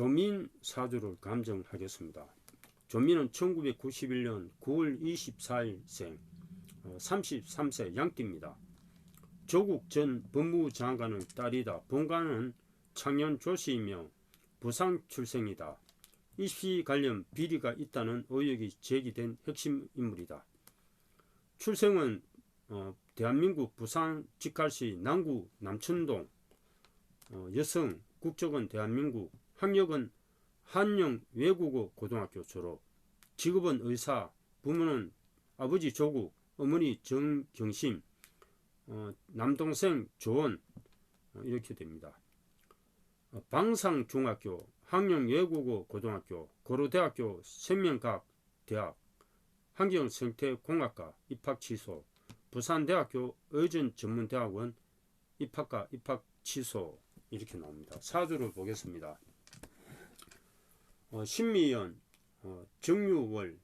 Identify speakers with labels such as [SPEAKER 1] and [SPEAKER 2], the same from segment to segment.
[SPEAKER 1] 조민 사주를 감정하겠습니다. 조민은 1991년 9월 24일생 33세 양띠입니다. 조국 전 법무장관의 딸이다. 본관은 창현 조씨이며 부산 출생이다. 입시 관련 비리가 있다는 의혹이 제기된 핵심 인물이다. 출생은 어, 대한민국 부산 직할시 남구 남천동 어, 여성 국적은 대한민국 학력은 한영 외국어 고등학교 졸업 직업은 의사 부모는 아버지 조국 어머니 정경심 어, 남동생 조원 어, 이렇게 됩니다. 어, 방상중학교 항영 외국어 고등학교 고려대학교 생명과학 대학 환경생태공학과 입학 취소 부산대학교 의전전문대학원 입학과 입학 취소 이렇게 나옵니다. 사주를 보겠습니다. 어, 신미연 어, 정유월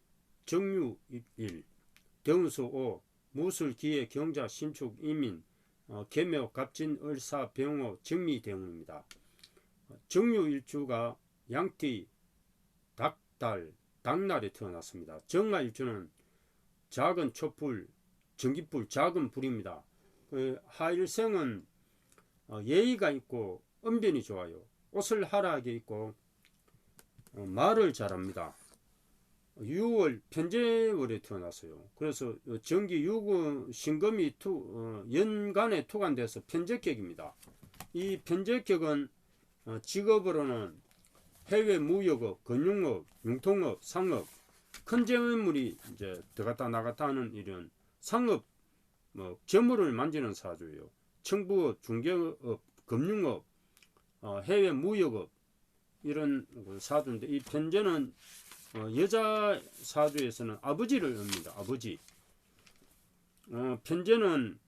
[SPEAKER 1] 정유일 대운수 5 무술기회 경자 신축 이민 어, 개묘 갑진 을사 병호 정미대운입니다. 어, 정유일주가 양띠 닭달 닭날에 태어났습니다. 정화일주는 작은 촛불 전기불 작은 불입니다. 그 하일생은 어, 예의가 있고 언변이 좋아요. 옷을 하라하게 입고 어, 말을 잘합니다. 6월 편제월에 태어났어요. 그래서 정기 유금 신금이 투, 어, 연간에 투간돼서 편제격입니다. 이 편제격은 어, 직업으로는 해외 무역업, 금융업, 융통업, 상업, 큰 재물이 이제 들어갔다 나갔다 하는 이런 상업, 뭐 재물을 만지는 사주예요. 청부업, 중개업, 금융업, 어, 해외 무역업 이런 그 사주인데 이 편제는 어, 여자 사주에서는 아버지를 의미합니다. 아버지. 어, 편제는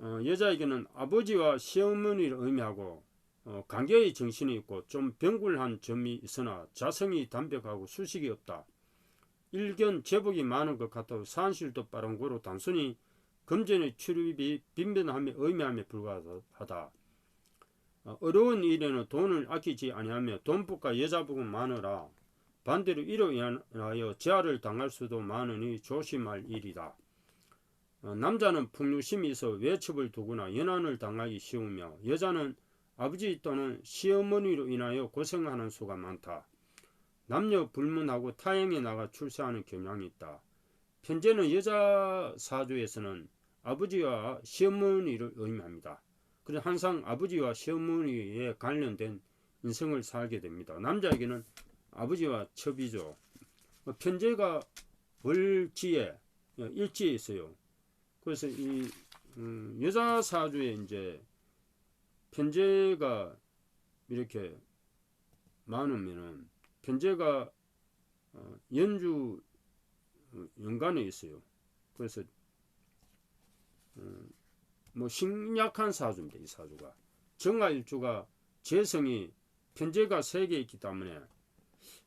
[SPEAKER 1] 어, 여자에게는 아버지와 시어머니를 의미하고 어, 관계의 정신이 있고 좀 병굴한 점이 있으나 자성이 담백하고 수식이 없다. 일견 제복이 많은 것 같아도 산실도 빠른 거로 단순히 금전의 출입이 빈변함에 의미함에 불과하다. 어, 어려운 일에는 돈을 아끼지 아니하며 돈복과 여자복은 많으라. 반대로 이로 인하여 제한을 당할 수도 많으니 조심할 일이다. 어, 남자는 풍류심이 있어 외첩을 두거나 연한을 당하기 쉬우며 여자는 아버지 또는 시어머니로 인하여 고생하는 수가 많다. 남녀 불문하고 타행에 나가 출세하는 경향이 있다. 편제는 여자 사주에서는 아버지와 시어머니를 의미합니다. 그래서 항상 아버지와 시어머니에 관련된 인생을 살게 됩니다. 남자에게는 아버지와 첩이죠. 어, 편제가 월지에 어, 일지에 있어요. 그래서 이 음, 여자 사주에 이제 편제가 이렇게 많으면은 편제가 어, 연주 연간에 있어요. 그래서 뭐 신약한 사주입니다. 이 사주가 정화일주가 재성이 편제가 세 개 있기 때문에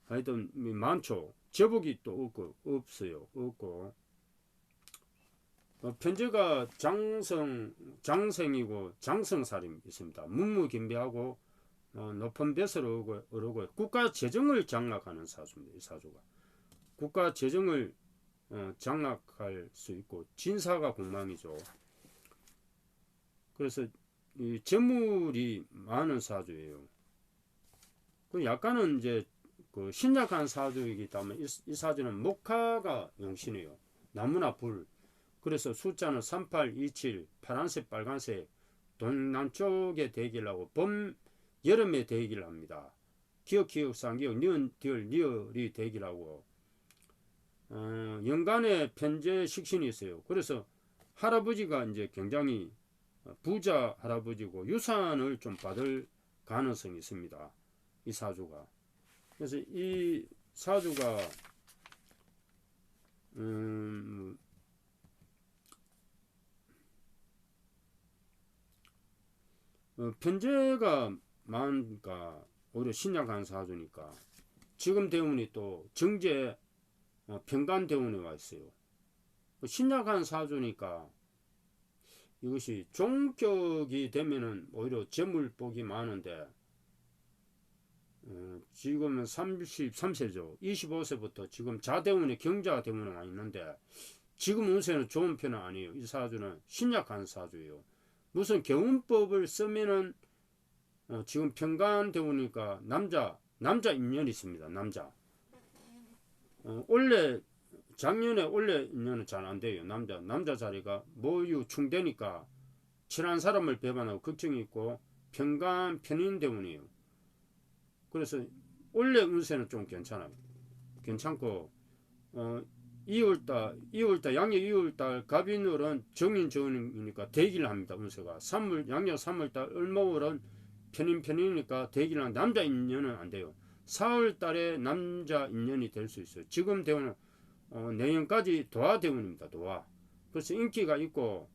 [SPEAKER 1] 하여튼 많죠. 제복이 또 없고 없어요. 없고 어, 편제가 장성 장생이고 장성살이 있습니다. 문무김비하고 어, 높은 뱃을 오르고, 오르고 국가 재정을 장악하는 사주입니다. 이 사주가 국가 재정을 어, 장악할 수 있고 진사가 공망이죠. 그래서 이 재물이 많은 사주예요. 그 약간은 이제 그 신약한 사주이기 때문에 이, 이 사주는 목화가 용신이에요. 나무나 불. 그래서 숫자는 3827 파란색 빨간색 동남쪽에 대기를 하고 봄 여름에 대기를 합니다. 기억 기억 상기억 니은 디을 리을이 대기를 하고 어, 연간에 편제 식신이 있어요. 그래서 할아버지가 이제 굉장히 부자 할아버지고 유산을 좀 받을 가능성이 있습니다. 이 사주가. 그래서 이 사주가 음, 어, 편제가 많으니까 오히려 신약한 사주니까 지금 대운이 또 정제 어, 평간 대운에 와 있어요. 신약한 사주니까 이것이 종격이 되면은 오히려 재물복이 많은데 어, 지금은 33세죠. 25세부터 지금 자대운이 경자 대운에 와 있는데 지금 운세는 좋은 편은 아니에요. 이 사주는 신약한 사주예요. 무슨 경운법을 쓰면은 어, 지금 평간 대운이니까 남자 남자 인연이 있습니다. 남자. 어, 원래 작년에 원래 인연은 잘 안 돼요. 남자 남자 자리가 모유 충되니까 친한 사람을 배반하고 걱정이 있고 평간 편인 대운이에요. 그래서 원래 운세는 좀 괜찮아요. 괜찮고 어 2월달 2월달 양력 2월달 갑인월은 정인 정인이니까 대기를 합니다. 운세가 3월 양력 3월달 을목월은 편인 편이니까 대기를 한 남자 인연은 안 돼요. 4월달에 남자 인연이 될 수 있어요. 지금 대운은 어, 내년까지 도화 대운입니다. 도화. 그래서 인기가 있고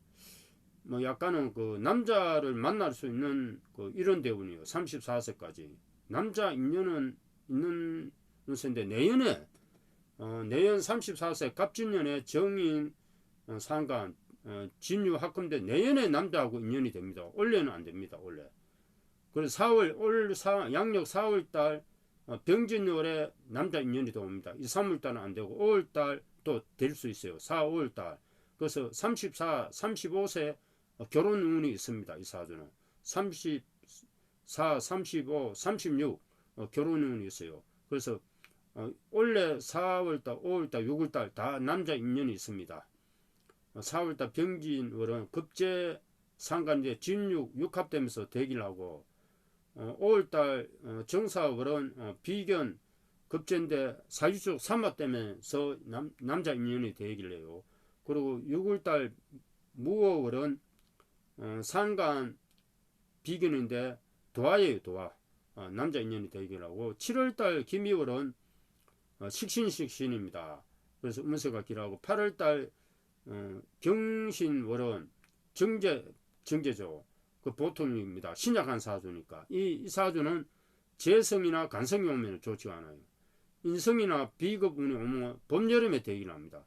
[SPEAKER 1] 뭐 약간은 그 남자를 만날 수 있는 그 이런 대운이에요. 34세까지. 남자 인연은 있는 운세인데 내년에 어, 내년 34세 갑진년에 정인 어, 상간 어, 진유 합금돼 내년에 남자하고 인연이 됩니다. 원래는 안 됩니다. 원래. 그래서 4월 올 사, 양력 4월달 어, 병진월에 남자 인연이 들어옵니다. 이 3월달은 안 되고 5월달 또 될 수 있어요. 4, 5월달. 그래서 34, 35세 어, 결혼 운이 있습니다. 이 사주는 34, 35, 36 어, 결혼 운이 있어요. 그래서 어, 원래 4월달, 5월달, 6월달 다 남자 인연이 있습니다. 어, 4월달 병진월은 급제 상간제 진육 육합되면서 대기를 하고 어, 5월달 어, 정사월은 어, 비견 급제인데 사유축 삼합 되면서 남, 남자 인연이 해요. 그리고 6월달 무월은 어, 상간 비견인데 도화예요 도화 어, 남자 인연이 하고 7월달 김이월은 어, 식신식신입니다. 그래서 음세가 길하고 8월달 어, 경신월은 정제 정제죠. 그 보통입니다. 신약한 사주니까 이, 이 사주는 재성이나 간성이 오면 좋지 않아요. 인성이나 비급운이 오면 봄 여름에 대기를 합니다.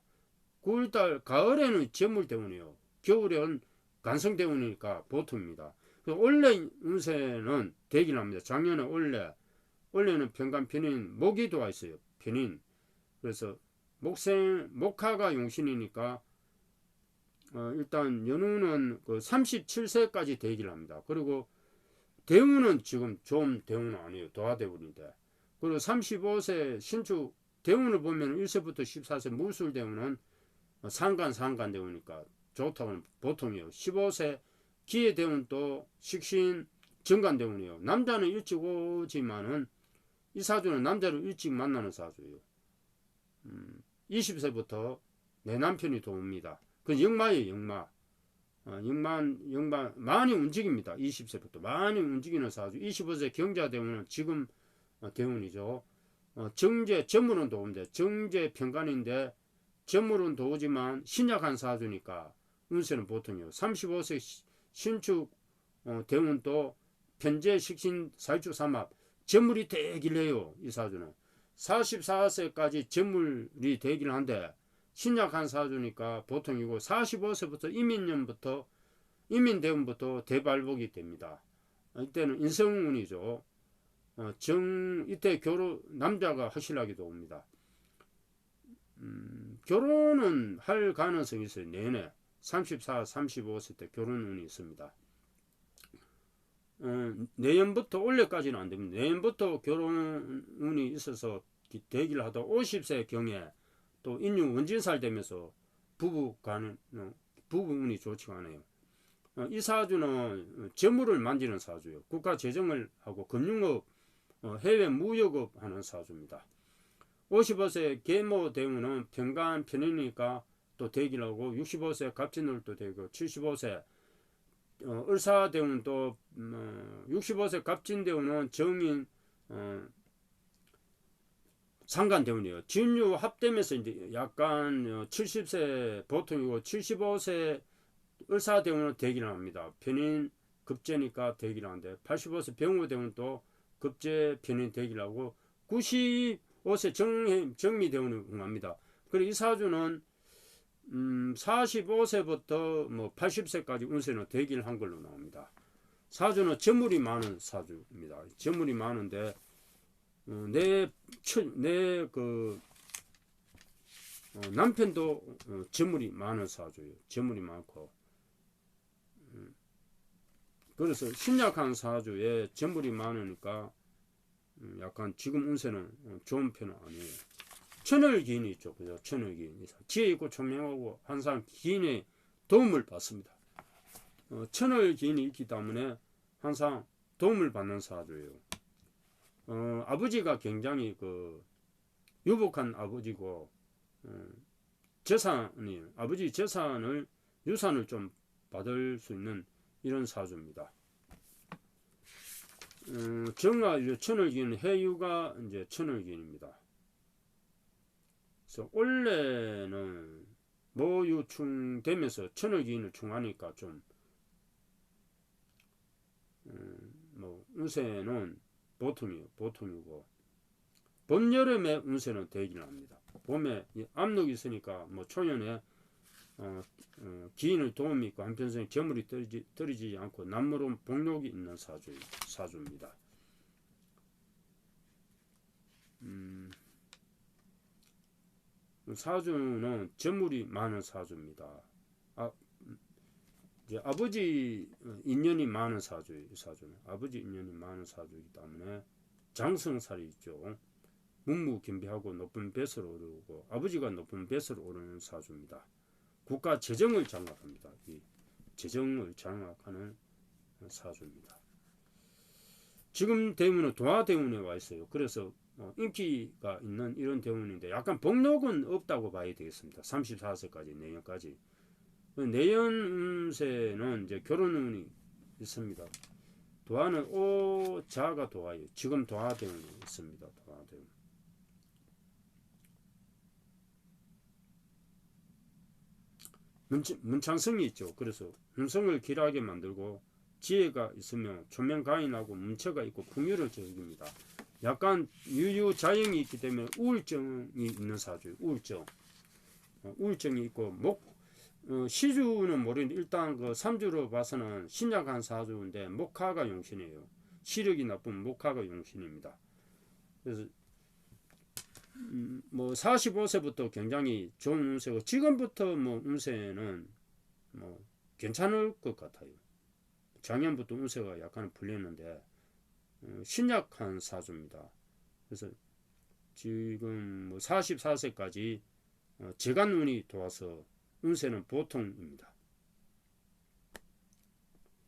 [SPEAKER 1] 9월달 가을에는 재물 때문이에요. 겨울에는 간성 때문이니까 보통입니다. 그 원래 운세는 대기를 합니다. 작년에 원래 원래는 평간 편인 목이 들어와 있어요. 편인. 그래서 목생 목화가 용신이니까 어, 일단 연우는 그 37세까지 대기를 합니다. 그리고 대운은 지금 좀 대운은 아니에요. 도화대운인데. 그리고 35세 신축 대운을 보면 1세부터 14세 무술 대운은 상간 상간 대운이니까 좋다고는 보통이에요. 15세 기회 대운도 식신 정간 대운이에요. 남자는 일찍 오지만은 이 사주는 남자를 일찍 만나는 사주예요. 음, 20세부터 내 남편이 도웁니다. 그 역마예요, 역마. 어, 역만, 역마, 많이 움직입니다. 20세부터. 많이 움직이는 사주. 25세 경자 대운은 지금 어, 대운이죠. 어, 정제, 전물은 도움돼. 정제 평간인데, 전물은 도우지만 신약한 사주니까 운세는 보통이요. 35세 시- 신축 어, 대운도 편제 식신 살축 삼합 전물이 되길 해요. 이 사주는. 44세까지 전물이 되길 한데 신약 한 사주니까 보통이고 45세부터 이민년부터 이민대운부터 대발복이 됩니다. 이때는 인성운이죠. 어, 정 이때 결혼 남자가 확실하게 옵니다. 음, 결혼은 할 가능성이 있어요. 내내 34, 35세 때 결혼운이 있습니다. 어, 내년부터 올해까지는 안 됩니다. 내년부터 결혼운이 있어서 기- 대기를 하다 50세 경에 또 인유 원진살 되면서 부부 가는 어, 부부 운이 좋지가 않아요. 어, 이 사주는 재물을 만지는 사주예요. 국가 재정을 하고 금융업, 어, 해외 무역업 하는 사주입니다. 55세 계모 대운은 평간 편이니까 또 대기를 하고 65세 갑진월도 되고 75세 어, 을사 대운은 또 음, 어, 65세 갑진 대운은 정인 어, 상간 대운이에요. 진유 합되면서 이제 약간 어, 70세 보통이고 75세 을사 대운은 대기를 합니다. 편인 급제니까 대기를 하는데 85세 병호 대운은 또 급제 편인 하고 95세 정, 정미 대운을 응합니다. 그리고 이 사주는 음, 45세부터 뭐 80세까지 운세는 대기를 한 걸로 나옵니다. 사주는 재물이 많은 사주입니다. 재물이 많은데 어, 내내그 어, 남편도 어, 재물이 많은 사주예요. 재물이 많고 음, 그래서 신약한 사주에 재물이 많으니까 음, 약간 지금 운세는 어, 좋은 편은 아니에요. 천을 기인이 있죠. 그죠? 천을 기인. 지혜 있고 총명하고 항상 기인의 도움을 받습니다. 어, 천을 기인이 있기 때문에 항상 도움을 받는 사주예요. 어, 아버지가 굉장히 그 유복한 아버지고 어, 재산이 아버지 재산을 유산을 좀 받을 수 있는 이런 사주입니다. 음, 정화 천을기는 해유가 이제 천을기입니다. 그래서 원래는 모유충 되면서 천을기인을 충하니까 좀 음, 뭐 운세는 보통이요 보통이고 봄 여름에 운세는 되기는 합니다. 봄에 압록이 있으니까 뭐 초년에 어, 어, 기인을 도움이 있고 한편성에 재물이 떨어지, 떨어지지 않고 남무론 복록이 있는 사주, 사주입니다. 음, 사주는 재물이 많은 사주입니다. 아, 아버지 인연이 많은 사주예요. 사주는 아버지 인연이 많은 사주이기 때문에 장성살이 있죠. 문무김비하고 높은 뱃을 오르고 아버지가 높은 뱃을 오르는 사주입니다. 국가 재정을 장악합니다. 이 재정을 장악하는 사주입니다. 지금 대운은 도화대운에 와 있어요. 그래서 어, 인기가 있는 이런 대운인데 약간 복록은 없다고 봐야 되겠습니다. 34세까지 내년까지 내연 운세는 이제 결혼운이 있습니다. 도화는 오 자가 도화예요. 지금 도화대운이 있습니다. 도화대운. 문창성이 있죠. 그래서 음성을 길하게 만들고 지혜가 있으면 초명가인하고 문체가 있고 풍요를 즐깁니다. 약간 유유자영이 있기 때문에 우울증이 있는 사주예요. 우울증. 어, 우울증이 있고 목 어, 시주는 모르는데 일단 그 삼주로 봐서는 신약한 사주인데 목화가 용신이에요. 시력이 나쁜 목화가 용신입니다. 그래서 음, 뭐 45세부터 굉장히 좋은 운세고 지금부터 뭐 운세는 뭐 괜찮을 것 같아요. 작년부터 운세가 약간 불렸는데 어, 신약한 사주입니다. 그래서 지금 뭐 44세까지 어, 재간 운이 도와서 운세는 보통입니다.